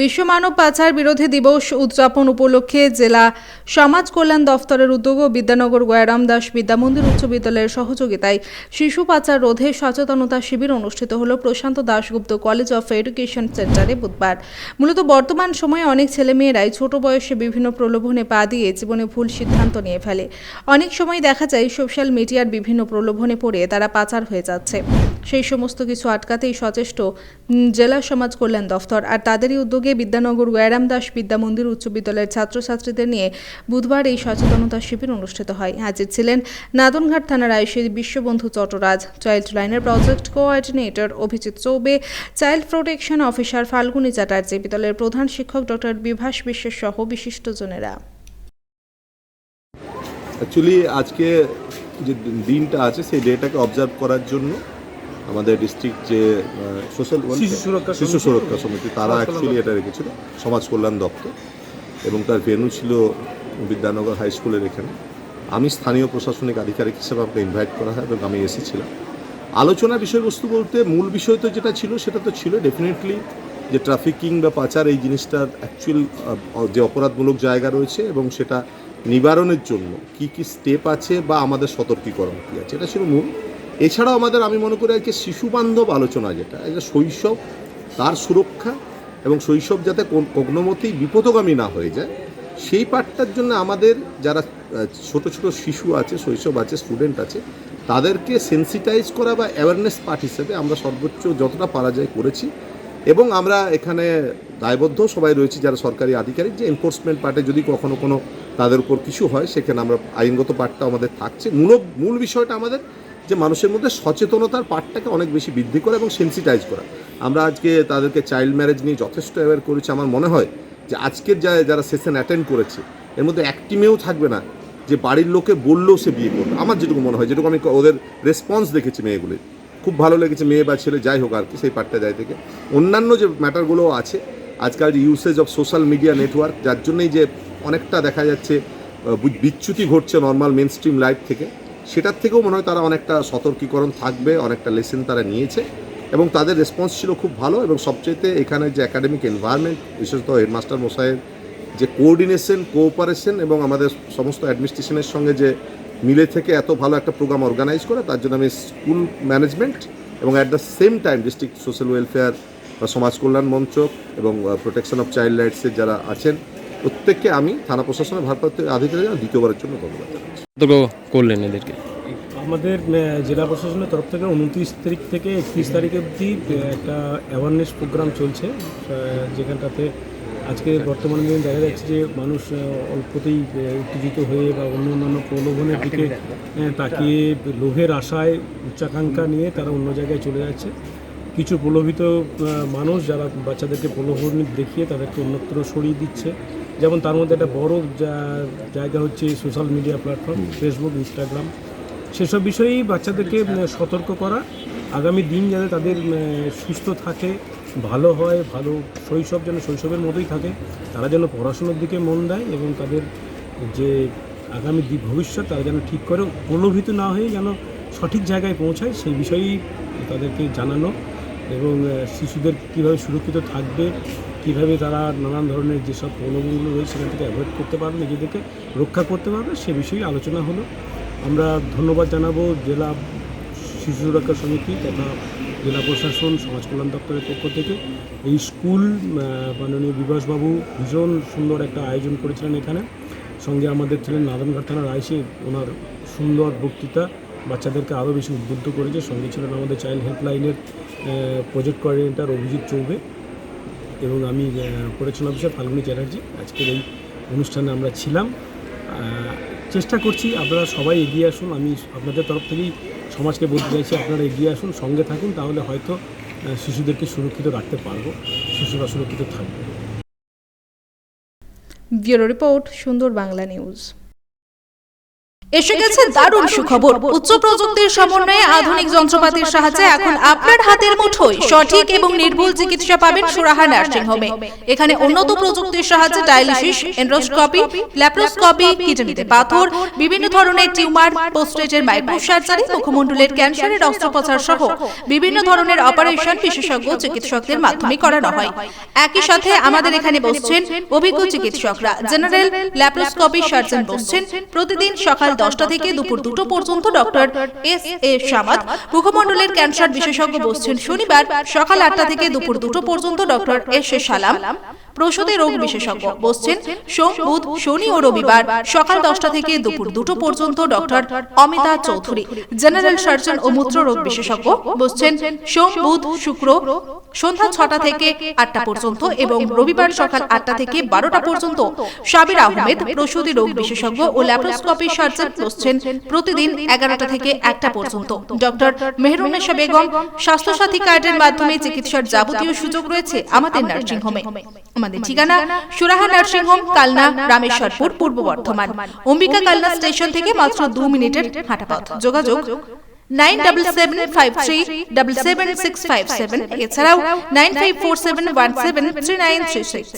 বিশ্ব মানব পাচার বিরোধী দিবস উদযাপন উপলক্ষে জেলা সমাজ কল্যাণ দফতরের উদ্যোগ ও বিদ্যানগর গয়ারাম দাস বিদ্যামন্দির উচ্চ বিদ্যালয়ের সহযোগিতায় শিশু পাচার রোধে সচেতনতা শিবির অনুষ্ঠিত হল Prashanta Dasgupta college of education সেন্টারে বুধবার। মূলত বর্তমান সময়ে অনেক ছেলেমেয়েরাই ছোট বয়সে বিভিন্ন প্রলোভনে পা দিয়ে জীবনে ভুল সিদ্ধান্ত নিয়ে ফেলে। অনেক সময় দেখা যায় সোশ্যাল মিডিয়ার বিভিন্ন প্রলোভনে পড়ে তারা পাচার হয়ে যাচ্ছে। সেই সমস্ত কিছু আটকাতেই সচেষ্ট জেলা সমাজ কল্যাণ দফতর। আর তাদেরই উদ্যোগে বিদ্যানগর গয়ারাম দাস বিদ্যা মন্দির উচ্চ বিদ্যালয়ের ছাত্রছাত্রীদের নিয়ে বুধবার এই সচেতনতা শিবির অনুষ্ঠিত হয়। হাজির ছিলেন নাদনঘাট থানার আইসি বিশ্ববন্ধু চট্টরাজ চাইল্ড লাইনের project coordinator Abhijit Choubey, child protection officer Falguni Chatterjee, বিদ্যালয়ের প্রধান শিক্ষক ডক্টর বিভাস বিশ্বের সহ বিশিষ্টজনেরা। অ্যাকচুয়ালি আজকে যে দিনটা আছে, সেই ডেটাকে অবজার্ভ করার জন্য আমাদের ডিস্ট্রিক্ট যে সোশ্যাল শিশু সুরক্ষা শিশু সমিতি। সুরক্ষা সমিতি তারা অ্যাকচুয়ালি এটা রেখেছিল সমাজ কল্যাণ দপ্তর। এবং তার ভেন্যু ছিল বিদ্যানগর হাই স্কুলের এখানে। আমি স্থানীয় প্রশাসনিক আধিকারিক হিসেবে আমাকে ইনভাইট করা হয় এবং আমি এসেছিলাম। আলোচনার বিষয়বস্তু বলতে মূল বিষয় তো যেটা ছিল সেটা তো ছিল ডেফিনেটলি যে ট্রাফিকিং বা পাচার এই জিনিসটার অ্যাকচুয়াল যে অপরাধমূলক জায়গা রয়েছে এবং সেটা নিবারণের জন্য কি কি স্টেপ আছে বা আমাদের সতর্কীকরণ কী আছে এটা ছিল মূল। এছাড়াও আমাদের, আমি মনে করি, আজকে শিশু বান্ধব আলোচনা যেটা যে শৈশব, তার সুরক্ষা এবং শৈশব যাতে কোন- কোনোমতেই বিপদগামী না হয়ে যায়, সেই পার্টটার জন্য আমাদের যারা ছোট ছোট শিশু আছে, শৈশব আছে স্টুডেন্ট আছে, তাদেরকে সেন্সিটাইজ করা বা অ্যাওয়ারনেস পার্ট হিসেবে আমরা সর্বোচ্চ যতটা পারা যায় করেছি এবং আমরা এখানে দায়বদ্ধ সবাই রয়েছি, যারা সরকারি আধিকারিক, যে এনফোর্সমেন্ট পার্টে যদি কখনো কোনো তাদের উপর কিছু হয়, সেখানে আমরা আইনগত পার্টটা আমাদের থাকছে। মূল মূল বিষয়টা আমাদের যে মানুষের মধ্যে সচেতনতার পার্টটাকে অনেক বেশি বৃদ্ধি করা এবং সেন্সিটাইজ করা। আমরা আজকে তাদেরকে চাইল্ড ম্যারেজ নিয়ে যথেষ্ট অ্যাওয়ার করেছি। আমার মনে হয় যে আজকের যা, যারা সেশন অ্যাটেন্ড করেছে, এর মধ্যে একটি মেয়েও থাকবে না যে বাড়ির লোকে বললেও সে বিয়ে করবে। আমার যেটুকু মনে হয়, যেটুকু আমি ওদের রেসপন্স দেখেছি মেয়েগুলির খুব ভালো লেগেছে, মেয়ে বা ছেলে, যাই হোক আর কি, সেই পার্টটা যায় থেকে। অন্যান্য যে ম্যাটারগুলো আছে, আজকাল যে usage of social media network যার জন্যই যে অনেকটা দেখা যাচ্ছে বিচ্যুতি ঘটছে নর্মাল মেন স্ট্রিম লাইফ থেকে। সেটার থেকেও মনে হয় তারা অনেকটা সতর্কীকরণ থাকবে, অনেকটা লেসেন তারা নিয়েছে এবং তাদের রেসপন্স ছিল খুব ভালো এবং সবচেয়েতে এখানে যে একাডেমিক এনভায়রনমেন্ট বিশেষত হেডমাস্টার মশাইয়ের যে কোঅর্ডিনেশন কোঅপারেশন এবং আমাদের সমস্ত অ্যাডমিনিস্ট্রেশনের সঙ্গে যে মিলে থেকে এত ভালো একটা প্রোগ্রাম অর্গানাইজ করে, তার জন্য আমি স্কুল ম্যানেজমেন্ট এবং at the same time district social welfare বা সমাজ কল্যাণ মঞ্চ এবং প্রোটেকশন অফ চাইল্ড রাইটসের যারা আছেন প্রত্যেককে আমি থানা প্রশাসনের ভারপ্রাপ্ত আধিকারিক দ্বিতীয়বারের জন্য ধন্যবাদ করলেন এদেরকে? আমাদের জেলা প্রশাসনের তরফ থেকে উনত্রিশ তারিখ থেকে একত্রিশ তারিখ অবধি একটা অ্যাওয়ারনেস প্রোগ্রাম চলছে যেখানটাতে আজকে বর্তমান দিনে দেখা যাচ্ছে যে মানুষ অল্পতেই উত্তেজিত হয়ে বা অন্য অন্যান্য প্রলোভনের দিকে তাকিয়ে লোভের আশায় উচ্চাকাঙ্ক্ষা নিয়ে তারা অন্য জায়গায় চলে যাচ্ছে। কিছু প্রলোভিত মানুষ যারা বাচ্চাদেরকে প্রলোভন দেখিয়ে তাদেরকে অন্যত্র সরিয়ে দিচ্ছে। যেমন তার মধ্যে একটা বড় জায়গা হচ্ছে social media platform Facebook Instagram সেসব বিষয়েই বাচ্চাদেরকে সতর্ক করা। আগামী দিন যাতে তাদের সুস্থ থাকে ভালো হয় ভালো শৈশব যেন শৈশবের মতোই থাকে তারা যেন পড়াশোনার দিকে মন দেয় এবং তাদের যে আগামী ভবিষ্যৎ তারা যেন ঠিক করে প্রলোভিত না হয়ে যেন সঠিক জায়গায় পৌঁছায় সেই বিষয়েই তাদেরকে জানানো এবং শিশুদের কীভাবে সুরক্ষিত থাকবে কীভাবে তারা নানান ধরনের যেসব প্রলোভনগুলো রয়েছে সেখান থেকে অ্যাভয়েড করতে পারবে, নিজেদেরকে রক্ষা করতে পারবে, সে বিষয়ে আলোচনা হলো। আমরা ধন্যবাদ জানাব জেলা শিশু সুরক্ষা সমিতি তথা জেলা প্রশাসন, সমাজ কল্যাণ দপ্তরের পক্ষ থেকে। এই স্কুল মাননীয় বিভাসবাবু ভীষণ সুন্দর একটা আয়োজন করেছিলেন এখানে। সঙ্গে আমাদের ছিলেন নারায়ণঘাট থানার আইসি, ওনার সুন্দর বক্তৃতা বাচ্চাদেরকে আরও বেশি উদ্বুদ্ধ করেছে। সঙ্গে ছিলেন আমাদের চাইল্ড হেল্পলাইনের প্রজেক্ট কোঅর্ডিনেটর অভিজিৎ চৌবে। এবং আমি প্রোটেকশন অফিসার ফাল্গুনি চ্যাটার্জি। আজকের এই অনুষ্ঠানে আমরা ছিলাম। চেষ্টা করছি আপনারা সবাই এগিয়ে আসুন। আমি আপনাদের তরফ থেকেই সমাজকে বলতে চাইছি, আপনারা এগিয়ে আসুন, সঙ্গে থাকুন, তাহলে হয়তো শিশুদেরকে সুরক্ষিত রাখতে পারব। শিশুরা সুরক্ষিত থাকবে। ব্যুরো রিপোর্ট, সুন্দর বাংলা নিউজ। এসে গেছে দারুণ সুখবর। উচ্চ প্রযুক্তির সমন্বয়ে আধুনিক যন্ত্রপাতির সাহায্যে এখন আপনার হাতের মুঠোয় সঠিক এবং নির্ভুল চিকিৎসা পাবেন সুরাহা নার্সিং হোমে এখানে উন্নত প্রযুক্তির সাহায্যে ডায়ালিসিস এন্ড্রোস্কোপি ল্যাপ্রোস্কোপি কিডনিতে পাথর বিভিন্ন ধরনের টিউমার পোস্টেজের মাইক্রো সার্জারি মুখমণ্ডলের ক্যান্সারের অস্ত্রোপচার সহ বিভিন্ন ধরনের অপারেশন বিশেষজ্ঞ চিকিৎসকদের মাধ্যমে করানো হয়। একই সাথে আমাদের এখানে বসছেন অভিজ্ঞ চিকিৎসকরা জেনারেল ল্যাপ্রোস্কোপি সার্জন বসছেন প্রতিদিন সকাল দশটা থেকে দুপুর দুটো পর্যন্ত ডক্টর এস এ সামাদ, মুখমণ্ডলের ক্যান্সার বিশেষজ্ঞ বসছেন শনিবার সকাল আটটা থেকে দুপুর দুটো পর্যন্ত ডক্টর এস এ সালাম। প্রসূতি রোগ বিশেষজ্ঞ বসছেন সোম বুধ শনি ও রবিবার সকাল দশটা থেকে দুপুর দুটো পর্যন্ত doctor Amita Chowdhury. General surgeon ও মূত্র রোগ বিশেষজ্ঞ বসছেন সোম বুধ শুক্র সন্ধ্যা ছটা থেকে আটটা পর্যন্ত এবং রবিবার সকাল আটটা থেকে বারোটা পর্যন্ত সাবির আহমেদ প্রসূতি রোগ বিশেষজ্ঞ ও ল্যাপ্রোস্কোপি সার্জন বসছেন প্রতিদিন এগারোটা থেকে একটা পর্যন্ত। ডক্টর মেহরুন্নেশা বেগম স্বাস্থ্যসাথী কার্ডের মাধ্যমে চিকিৎসার যাবতীয় সুযোগ রয়েছে আমাদের নার্সিং হোমে আমাদের ঠিকানা সুরাহা নার্সিং হোম, কালনা, রামেশ্বরপুর, পূর্ব বর্ধমান। অম্বিকা কালনা স্টেশন থেকে মাত্র দু মিনিটের হাঁটা পথ যোগাযোগ nine double seven five three double seven six five seven. এছাড়াও nine five four seven one seven three nine three six.